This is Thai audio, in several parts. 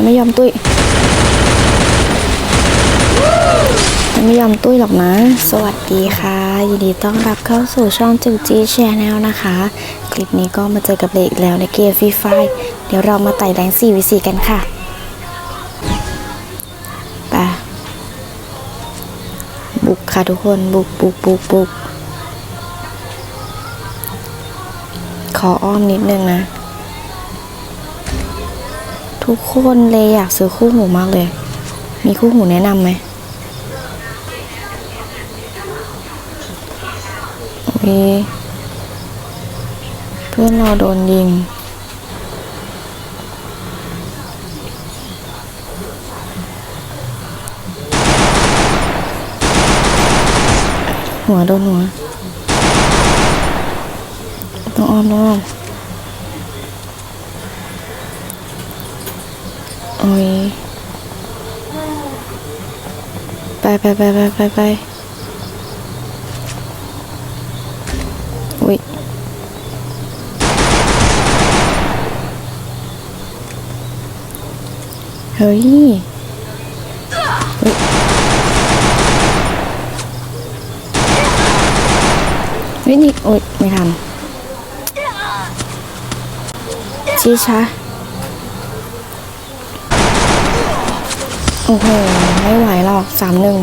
จะไม่ยอมตุ้ยจะไม่ยอมตุ้ยหรอกนะ สวัสดีค่ะ ยินดีต้อนรับเข้าสู่ช่องจูจีแชนแนลนะคะ คลิปนี้ก็มาเจอกับเลอีกแล้วในเกมฟรีไฟเดี๋ยวเรามาไต่แรง4 v 4กันค่ะไปบุกค่ะทุกคนบุกบุกบุกบุกขออ้อมนิดนึงนะ ทุกคนเลยอยากซื้อคู่หูมากเลย มีคู่หูแนะนำไหมโอเพื่อนเราโดนยิง หัวโดนหัวต้องอ้อมต้องอ้อม โอ้ยไปไปไปไปไปไปอุ้ยเฮ้ยเฮ้ยเฮ้ยนี่โอ๊ยไม่ทันชี้ช้า โอ้โห ไม่ไหวหรอกสามหนึ่ง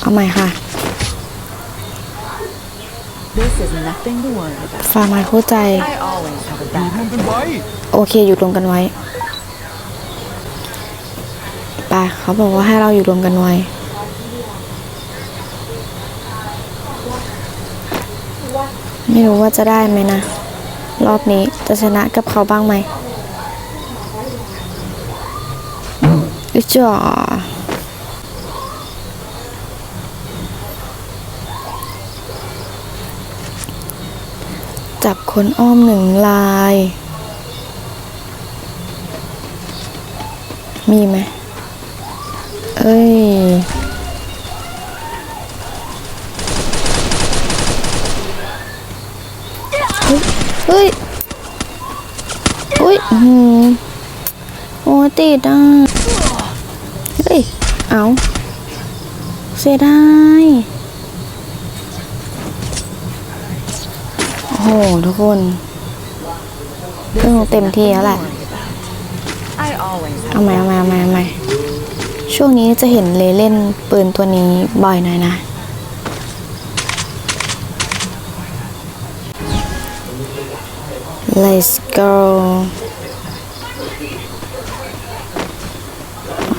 เอาใหม่ค่ะ This is nothing to worry about. ฟาร์มาคู่ใจ I always have a รว backup. มกันไว้ โอเคอยู่รวมกันไว้ไปเขาบอกว่าให้เราอยู่รวมกันไว้ ไม่รู้ว่าจะได้ไหมนะ รอบนี้จะชนะกับเขาบ้างไหม อุยจ่อจับคนอ้อมหนึ่งลาย มีไหม เอ้ย เฮ้ยเฮ้ยอือโอ้ติดอะ เอาเสียดายโอ้โห ทุกคนเรื่องเต็มที่แล้วแหละ I always เอา have ใหม่เอาใหม่เอาใหม่เอาใหม่ช่วงนี้จะเห็นเลเล่นปืนตัวนี้บ่อยหน่อยนะ Let's go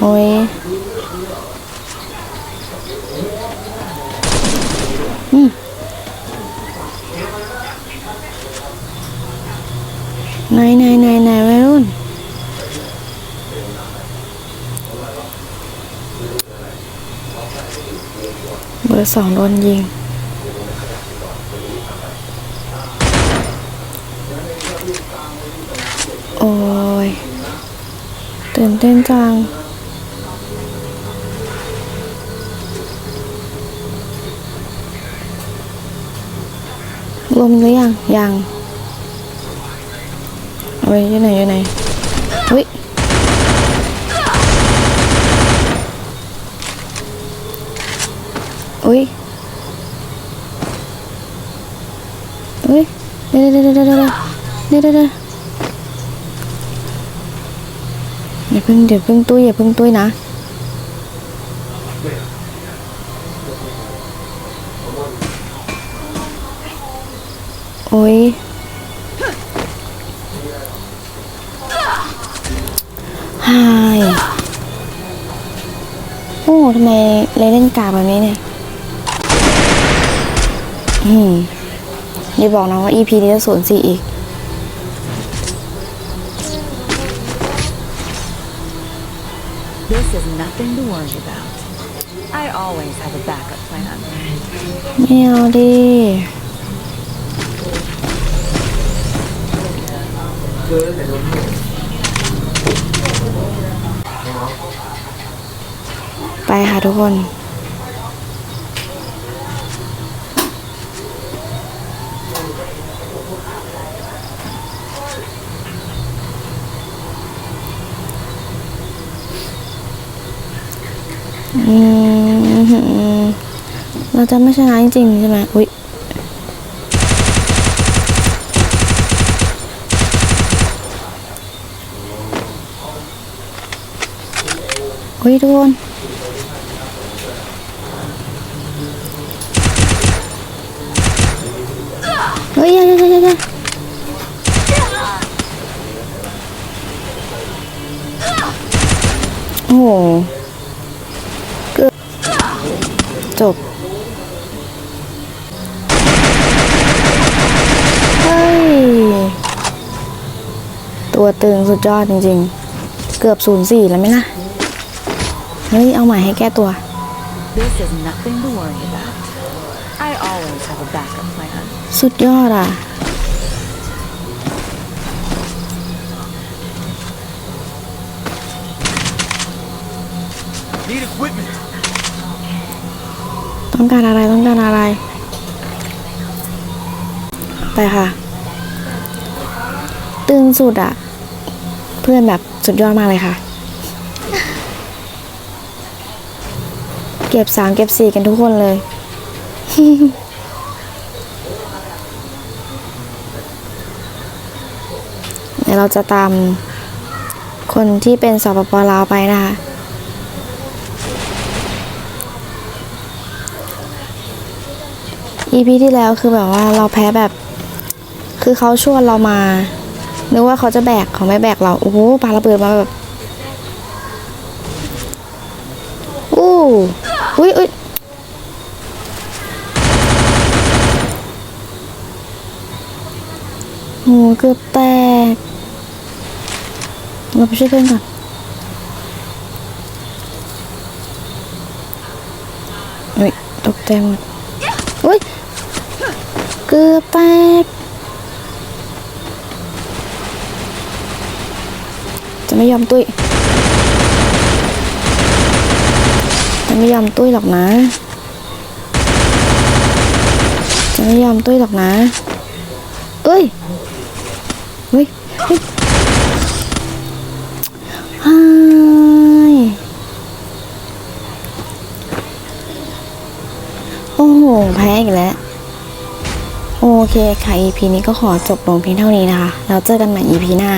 โอ้ยอืมไหนไหนไหนไหนวัยรุ่นเบอร์สองโดนยิง โอ้ยตื่นเต้นจัง ลงหรือยังยังเฮ้ยอยู่ไหนอยู่ไหนเฮ้ยเฮ้ยเฮ้ยเดี๋ยวเดี๋ยวเดี๋ยวเดี๋ยวเดี๋ยวเดี๋ยวเดี๋ยวอย่าเพิ่งเดี๋ยวเพิ่งตุ้ยอย่าเพิ่งตุ้ยนะ โอ้ยหายโอ้ทำไมเลยเล่นกาแบบนี้เนี่ย อืมอย่าบอกนะว่า EP นี้จะศูนย์สี่อีก This is nothing to worry about. I always have a backup plan. ไม่เอาดิ ไปค่ะทุกคนอืมเราจะไม่ชนะจริงใช่ไหมอุ๊ย อุ๊ยทุกคนเฮ้ยอย่าอย่าอย่าอย่าโอ้โหเกือบจบเฮ้ย ตัวตึงสุดยอดจริงๆ เกือบศูนย์สี่แล้วไหมนะ เฮ้ย เอาใหม่ให้แก้ตัว This is nothing to worry about. I always have a backup plan. สุดยอดอะ Need equipment. ต้องการอะไรต้องการอะไร ไปค่ะ ตึงสุดอะ เพื่อนแบบสุดยอดมากเลยค่ะ เก็บสามเก็บสี่กันทุกคนเลย เดี๋ยวเราจะตามคนที่เป็นสปปลาวไปนะคะ EP ที่แล้วคือแบบว่าเราแพ้แบบ คือเขาชวนเรามา นึกว่าเขาจะแบกเขาไม่แบกเรา โอ้โหปาระเบิดมาแบบอู้ อุ้ยอุ้ยโหเกือบแตก เราไปช่วยเพื่อนก่อนอุ้ยตกใจหมดอุ้ยเกือบแตกจะไม่ยอมตุ้ย ไม่ยอมตุ้ยหรอกนะจะไม่ยอมตุ้ยหรอกนะ เอ้ยเฮ้ยเฮ้ยไฮโอ้โห แพ้อีกแล้ว โอเคค่ะ EP นี้ก็ขอจบลงเพียงเท่านี้นะคะ แล้วเจอกันใหม่ EP หน้า